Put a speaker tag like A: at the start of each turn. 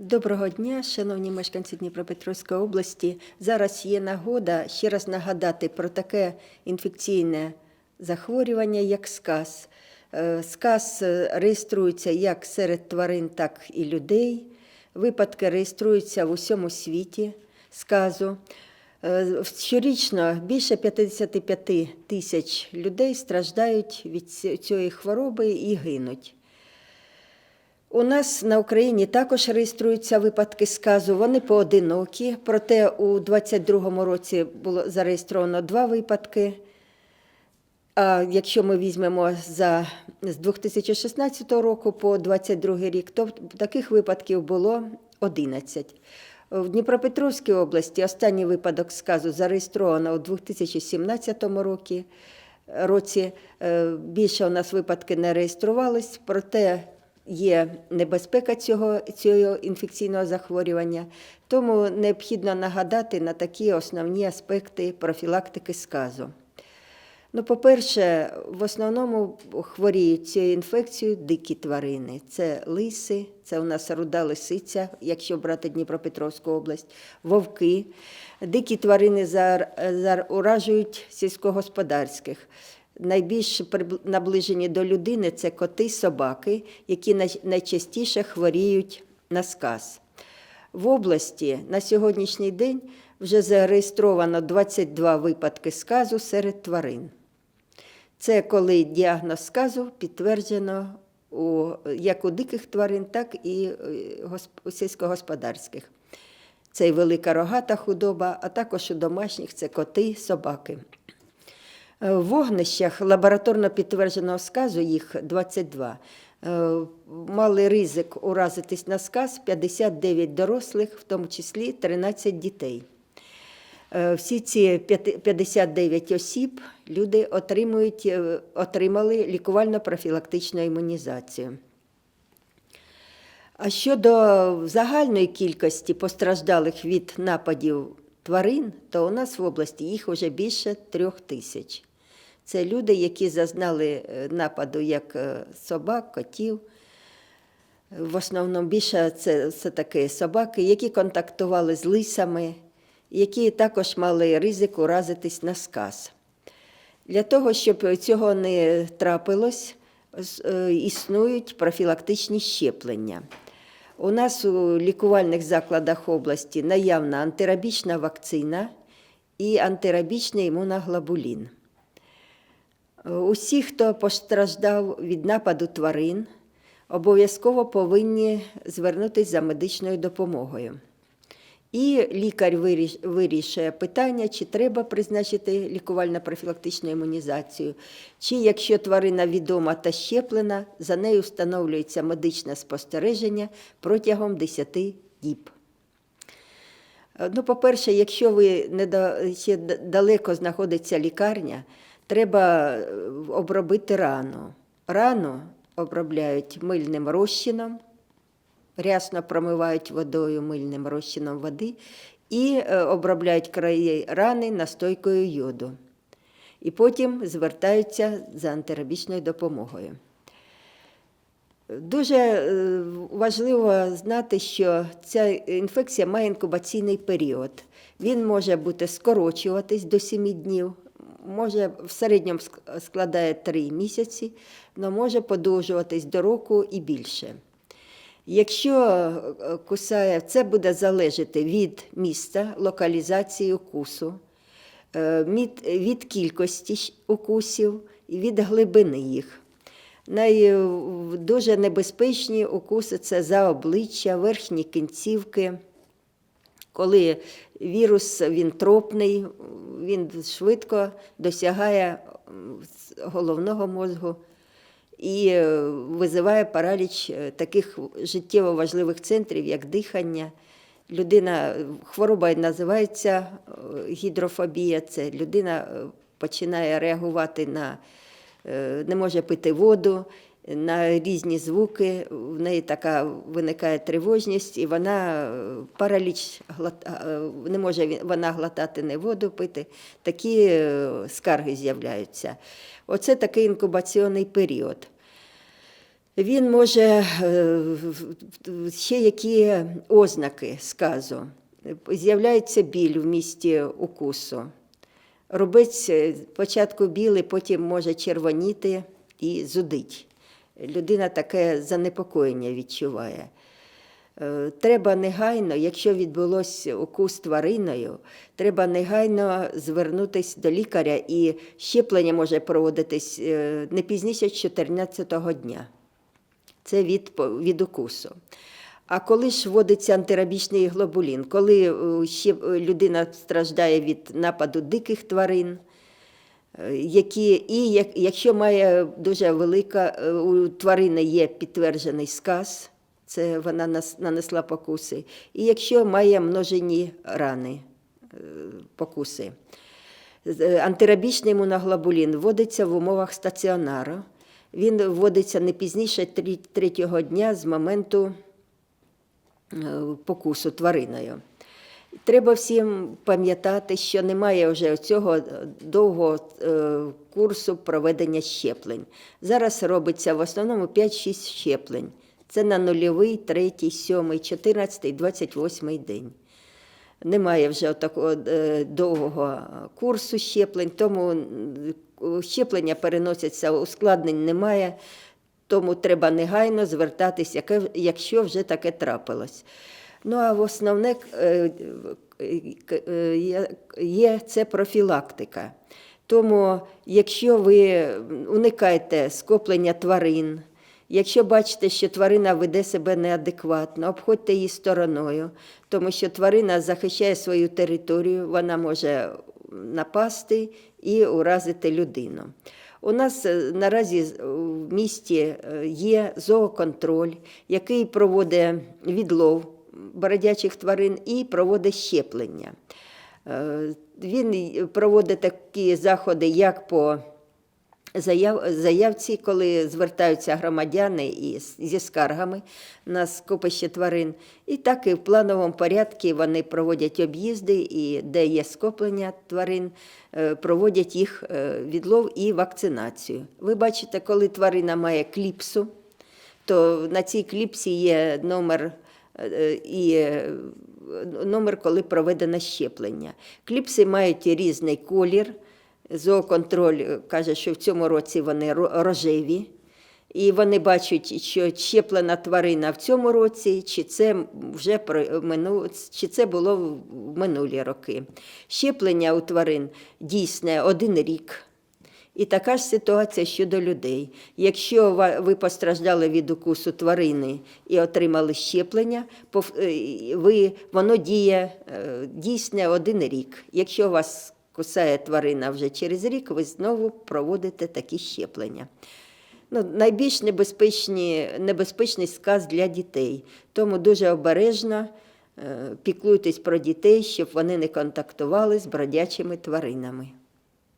A: Доброго дня, шановні мешканці Дніпропетровської області. Зараз є нагода ще раз нагадати про таке інфекційне захворювання, як сказ. Е, Сказ реєструється як серед тварин, так і людей. Випадки реєструються в усьому світі сказу. Е, Щорічно більше 55 тисяч людей страждають від цієї хвороби і гинуть. У нас на Україні також реєструються випадки сказу. Вони поодинокі. Проте у 2022 році було зареєстровано два випадки. А якщо ми візьмемо за з 2016 року по 2022 рік, то таких випадків було 11. В Дніпропетровській області останній випадок сказу зареєстровано у 2017 році. Е, Більше у нас випадки не реєструвались, проте є небезпека цього, цього інфекційного захворювання. Тому необхідно нагадати на такі основні аспекти профілактики сказу. Ну, по-перше, в основному хворіють цією інфекцією дикі тварини. Це лиси, це у нас руда лисиця, якщо брати Дніпропетровську область, вовки. Дикі тварини зар- зар- уражують сільськогосподарських. Найбільш наближені до людини це коти, собаки, які найчастіше хворіють на сказ. В області на сьогоднішній день вже зареєстровано 22 випадки сказу серед тварин. Це коли діагноз сказу підтверджено у, як у диких тварин, так і е, у сільськогосподарських. Це і велика рогата худоба, а також у домашніх це коти, собаки. Е, В вогнищах лабораторно підтвердженого сказу їх 22. Е, Мали ризик уразитись на сказ 59 дорослих, в тому числі 13 дітей. Е, Всі ці 59 осіб люди отримують, отримали лікувально-профілактичну імунізацію. А щодо загальної кількості постраждалих від нападів тварин, то у нас в області їх вже більше трьох тисяч. Це люди, які зазнали е, нападу як е, собак, котів. В основному більше це, це такі собаки, які контактували з лисами, які також мали ризик уразитись на сказ. Для того, щоб цього не трапилось, е, існують профілактичні щеплення. У нас у лікувальних закладах області наявна антирабічна вакцина і антирабічний імуноглобулін. Е, Усі, хто постраждав від нападу тварин, обов'язково повинні звернутися за медичною допомогою. І лікар вирішує питання, чи треба призначити лікувально-профілактичну імунізацію, чи якщо тварина відома та щеплена, за нею встановлюється медичне спостереження протягом 10 діб. Е, Ну, по-перше, якщо ви ще далеко знаходиться лікарня, треба е, обробити рану. Рану обробляють мильним розчином, рясно промивають водою мильним розчином води і е, обробляють краї рани настойкою йоду. І потім звертаються за антирабічною допомогою. Дуже е, важливо знати, що ця інфекція має інкубаційний період. Він може бути скорочуватись до 7 днів, може в середньому складає 3 місяці, але може подовжуватись до року і більше. Якщо е, кусає, це буде залежати від міста, локалізації укусу, е, від, кількості укусів і від глибини їх. Най, дуже небезпечні укуси це за обличчя, верхні кінцівки. Коли вірус він тропний, він швидко досягає головного мозку і е, визиває параліч е, таких життєво важливих центрів, як дихання. Людина, хвороба називається е, гідрофобія, це людина е, починає реагувати на, е, не може пити воду, на різні звуки, в неї така виникає тривожність, і вона е, параліч е, не може вона глотати не воду пити. Такі е, скарги з'являються. Оце такий інкубаційний період. Він може ще які ознаки сказу. З'являється біль в місті укусу. Робить спочатку білий, потім може червоніти і зудить. Людина таке занепокоєння відчуває. Е, Треба негайно, якщо відбулося укус твариною, треба негайно звернутися до лікаря, і щеплення може проводитись е, не пізніше 14-го дня. Це від, від укусу. А коли ж вводиться антирабічний глобулін, коли е, ще людина страждає від нападу диких тварин, які, і як, якщо має дуже велика, е, у тварини є підтверджений сказ, це вона нанесла покуси, і якщо має множені рани, е, покуси. Е, Антирабічний імуноглобулін вводиться в умовах стаціонару. Він вводиться не пізніше третього дня з моменту е, покусу твариною. Треба всім пам'ятати, що немає вже цього довгого е, курсу проведення щеплень. Зараз робиться в основному 5-6 щеплень. Це на нульовий, третій, сьомий, 14, 28 день. Немає вже такого е, довгого курсу щеплень, тому щеплення переносяться, ускладнень немає, тому треба негайно звертатись, яке- якщо вже таке трапилось. Ну а в основне е, е, є- це профілактика. Тому, якщо ви уникаєте скоплення тварин, Якщо бачите, що тварина веде себе неадекватно, обходьте її стороною, тому що тварина захищає свою територію, вона може напасти і уразити людину. У нас е, наразі в місті є зооконтроль, який проводить відлов бородячих тварин і проводить щеплення. Е, Він проводить такі заходи, як по заяв, заявці, коли звертаються громадяни із, зі скаргами на скопище тварин. І так і в плановому порядку вони проводять об'їзди, і де є скоплення тварин, е, проводять їх е, відлов і вакцинацію. Ви бачите, коли тварина має кліпсу, то на цій кліпсі є номер і е, номер, коли проведено щеплення. Кліпси мають різний колір. Зооконтроль е, каже, що в цьому році вони рожеві. І вони бачать, що щеплена тварина в цьому році, чи це вже чи це було в минулі роки. Щеплення у тварин дійсне один рік. І така ж ситуація щодо людей. Якщо ви постраждали від укусу тварини і отримали щеплення, е, ви, воно діє е, дійсне один рік. Якщо вас кусає тварина вже через рік, ви знову проводите такі щеплення. Ну, найбільш небезпечний сказ для дітей. Тому дуже обережно е, піклуйтесь про дітей, щоб вони не контактували з бродячими тваринами.